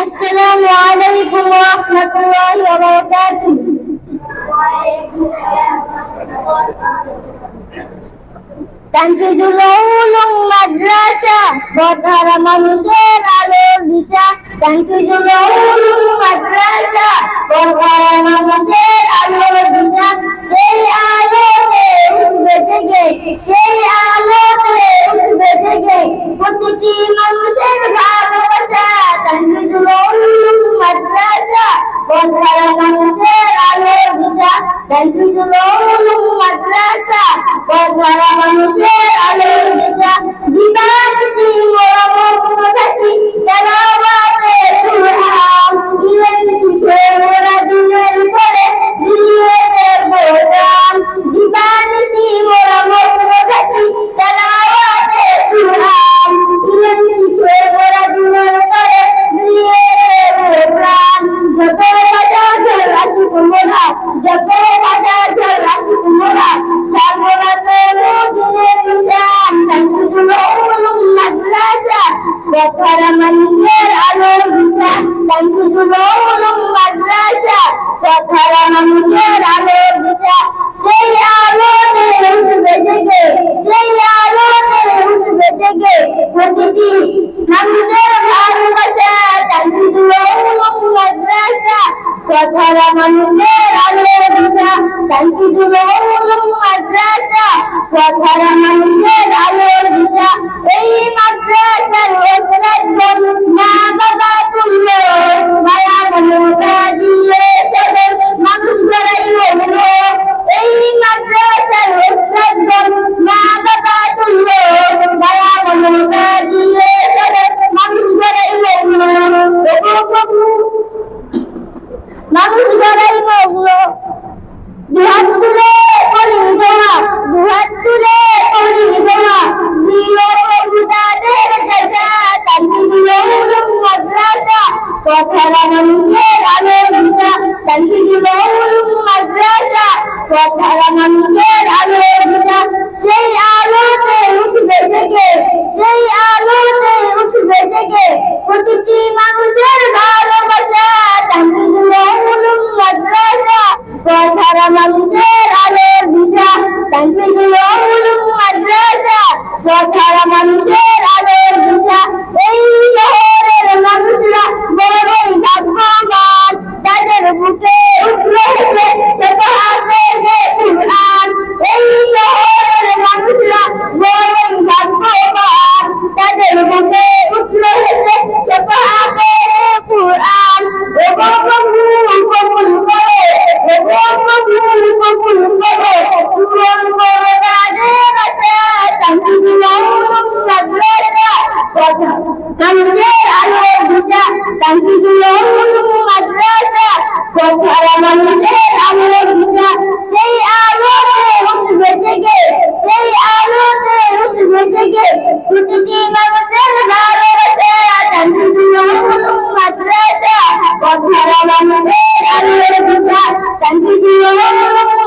আসসালামু আলাইকুম ওয়া রাহমাতুল্লাহি ওয়া বারাকাতুহু। তানফিজুল উলুম মাদ্রাসা বদহারা মানুষের আলোর দিশা। তানফিজুল উলুম মাদ্রাসা বদহারা মানুষের আলোর দিশা। সেই আলোতে উঠবে থেকে, সেই আলোতে উঠবে থেকে প্রতিটি মানুষ বধারা মানুষের আলোর দিশা তানফিজুল উলুম মাদ্রাসা বধারা মানুষের আলোর দিশা দিবানিশি যত ঝল আসুক মোরা ছাড়বো না তো দিনের নিশান। তানফিজুল উলুম মাদ্রাসা কথার মানুষের আলোর দিশা তানফিজুল উলুম মাদ্রাসা কথার মানুষের আলোর দিশা সেই আলোতে উঠবে জেগে, সেই আলোতে উঠবে জেগে প্রতিটি মানুষের ভালোবাসা। তানফিজুল উলুম মাদ্রাসা কথার মানুষের আলোর দিশা তানফিজুল উলুম মাদ্রাসা মানুষের আলোর দিশা তানফিজুল উলুম মাদ্রাসা কথার মানুষের আলোর দিশা সেই আলোতে উঠবে জেগে সেই আলোতে উঠবে জেগে প্রতিটি মানুষের ভালোবাসা তানফিজুল উলুম মাদ্রাসা কথার মানুষের আলোর দিশা তানফিজুল উলুম মাদ্রাসা কথার মানুষের উলুম মাদ্রাসা কথার মানুষের আলোর দিশা সেই আলোতে জেগে সেই আলোতে উঠবে জেগে প্রতিটি মানুষের ভালোবাসা মাদ্রাসা কথার মানুষের আলোর দিশা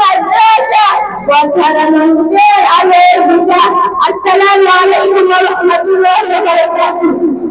মাদ্রাসা কথার মানুষের আলোর দিশা আসসালামু আলাইকুম ওয়া রাহমাতুল্লাহি ওয়া বারাকাতুহু